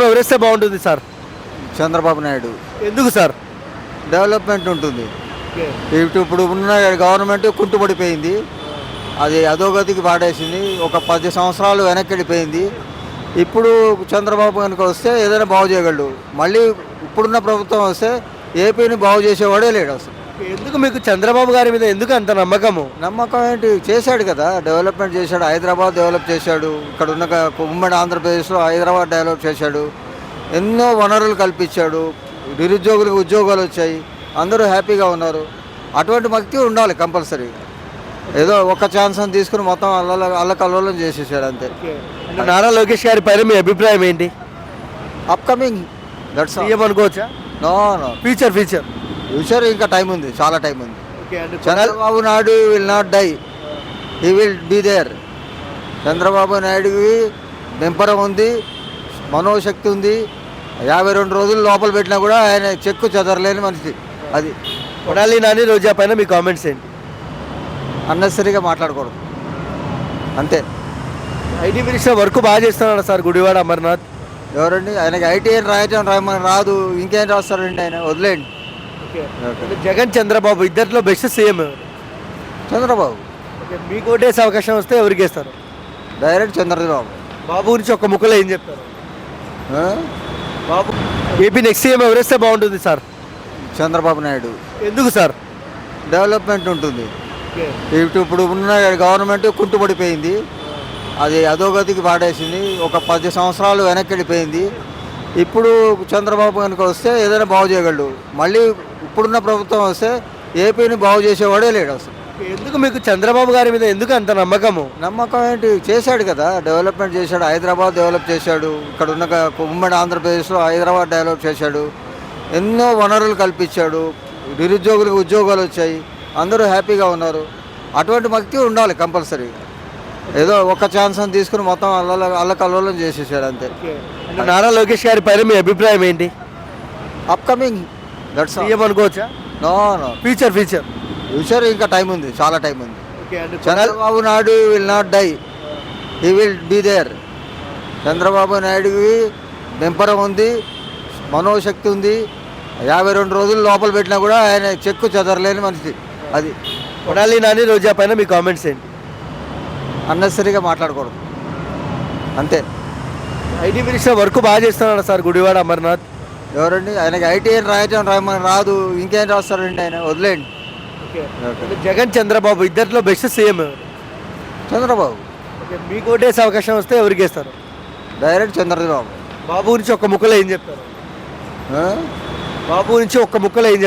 ఎవరేస్తే బాగుంటుంది సార్? చంద్రబాబు నాయుడు. ఎందుకు sir? Development ఉంటుంది. ఇటు ఇప్పుడు ఉన్న గవర్నమెంట్ కుంటుపడిపోయింది. అది అధోగతికి పాడేసింది. ఒక పది సంవత్సరాలు వెనక్కి వెళ్ళిపోయింది ఇప్పుడు చంద్రబాబు కనుక వస్తే ఏదైనా బాగు చేయగలడు. మళ్ళీ ఇప్పుడున్న ప్రభుత్వం వస్తే ఏపీని బాగు చేసేవాడే లేడు అసలు. ఎందుకు మీకు చంద్రబాబు గారి మీద ఎందుకు అంత నమ్మకము? నమ్మకం ఏంటి? చేశాడు కదా డెవలప్మెంట్ చేశాడు హైదరాబాద్ డెవలప్ చేశాడు ఇక్కడ ఉన్న క- ఉమ్మడి ఆంధ్రప్రదేశ్లో హైదరాబాద్ డెవలప్ చేశాడు ఎన్నో వనరులు కల్పించాడు నిరుద్యోగులకు ఉద్యోగాలు వచ్చాయి అందరూ హ్యాపీగా ఉన్నారు. అటువంటి వ్యక్తి ఉండాలి కంపల్సరీ. ఏదో ఒక ఛాన్స్ అని తీసుకుని మొత్తం అల్ల అల్లకల్లోలం చేసేసాడు అంతే. అంటే నారా లోకేష్ గారి పైన మీ అభిప్రాయం ఏంటి? అప్కమింగ్ దట్స్ సీఎం అనుకోవచ్చా? No no future future future ఇంకా టైం ఉంది చాలా టైం ఉంది. Chandrababu Naidu will not die he will be there Chandrababu నాయుడుకి బెంపరం ఉంది మనోశక్తి ఉంది. యాభై రెండు రోజులు లోపల పెట్టినా కూడా ఆయన చెక్కు చెదరలేని మనిషి. అది కొడాలి నాని రోజా పైన మీ కామెంట్స్ ఏంటి? అన్నెసరీగా మాట్లాడకూడదు. అంతే. ఐటీ మినిస్టర్ వర్క్ బాగా చేస్తున్నాడు సార్ గుడివాడ అమర్నాథ్. ఎవరండి? ఆయనకి ఐటీఐ రాయటం రాయమని రాదు. ఇంకేం రాస్తారండి ఆయన? వదిలేండి జగన్ చంద్రబాబు ఇద్దరిలో బెస్ట్ సీఎం చంద్రబాబు. మీకు ఓటేసే అవకాశం వస్తే ఎవరికి వేస్తారు? డైరెక్ట్ చంద్రబాబు. బాబు గురించి ఒక ముక్కలో ఏం చెప్తారు? ఆ? బాబు ఏపీ నెక్స్ట్ సీఎం ఎవరేస్తే బాగుంటుంది సార్? చంద్రబాబు నాయుడు. ఎందుకు సార్? డెవలప్మెంట్ ఉంటుంది. ఇటు ఇప్పుడు ఉన్న గవర్నమెంట్ కుంటుపడిపోయింది. అది అధోగతికి పాడేసింది. ఒక పది సంవత్సరాలు వెనక్కి వెళ్ళిపోయింది. ఇప్పుడు చంద్రబాబు కనుక వస్తే ఏదైనా బాగు చేయగలడు. మళ్ళీ ఇప్పుడున్న ప్రభుత్వం వస్తే ఏపీని బాగు చేసేవాడే లేడు అసలు. ఎందుకు మీకు చంద్రబాబు గారి మీద ఎందుకు అంత నమ్మకము? నమ్మకం ఏంటి? చేశాడు కదా డెవలప్మెంట్ చేశాడు హైదరాబాద్ డెవలప్ చేశాడు ఇక్కడ ఉన్న ఉమ్మడి ఆంధ్రప్రదేశ్లో హైదరాబాద్ డెవలప్ చేశాడు ఎన్నో వనరులు కల్పించాడు నిరుద్యోగులకు ఉద్యోగాలు వచ్చాయి అందరూ హ్యాపీగా ఉన్నారు. అటువంటి వ్యక్తి ఉండాలి కంపల్సరీ. ఏదో ఒక ఛాన్స్ అని తీసుకుని మొత్తం అల్ల అల్లకల్లోలం చేసేసాడు అంతే. నారా లోకేష్ గారి పైన మీ అభిప్రాయం ఏంటి? అప్కమింగ్ దట్స్ సీఎం అనుకోవచ్చా? No no future future future ఇంకా టైం ఉంది చాలా టైం ఉంది. Chandrababu Naidu will not die he will be there Chandrababu నాయుడుకి బెంపరం ఉంది మనోశక్తి ఉంది. యాభై రెండు రోజులు లోపల పెట్టినా కూడా ఆయన చెక్కు చెదరలేని మనిషి. అది. కొడాలి నాని రోజా పైన మీ కామెంట్స్ ఏంటి? అన్నెసరీగా మాట్లాడకూడదు. అంతే. ఐటీ మినిస్టర్ వర్క్ బాగా చేస్తున్నాడు సార్ గుడివాడ అమర్నాథ్. ఎవరండి? ఆయనకి ఐటీఐ రాయటం రాయమని రాదు. ఇంకేం రాస్తారండి ఆయన? వదిలేండి అంటే జగన్ చంద్రబాబు ఇద్దరిలో బెస్ట్ సీఎం చంద్రబాబు. మీకు ఓటేసే అవకాశం వస్తే ఎవరికి వేస్తారు డైరెక్ట్ చంద్రబాబు. బాబు గురించి ఒక ముక్కలో ఏం చెప్తారు? ఆ? బాబు గురించి ఒక్క ముక్కలో ఏం చెప్తారు?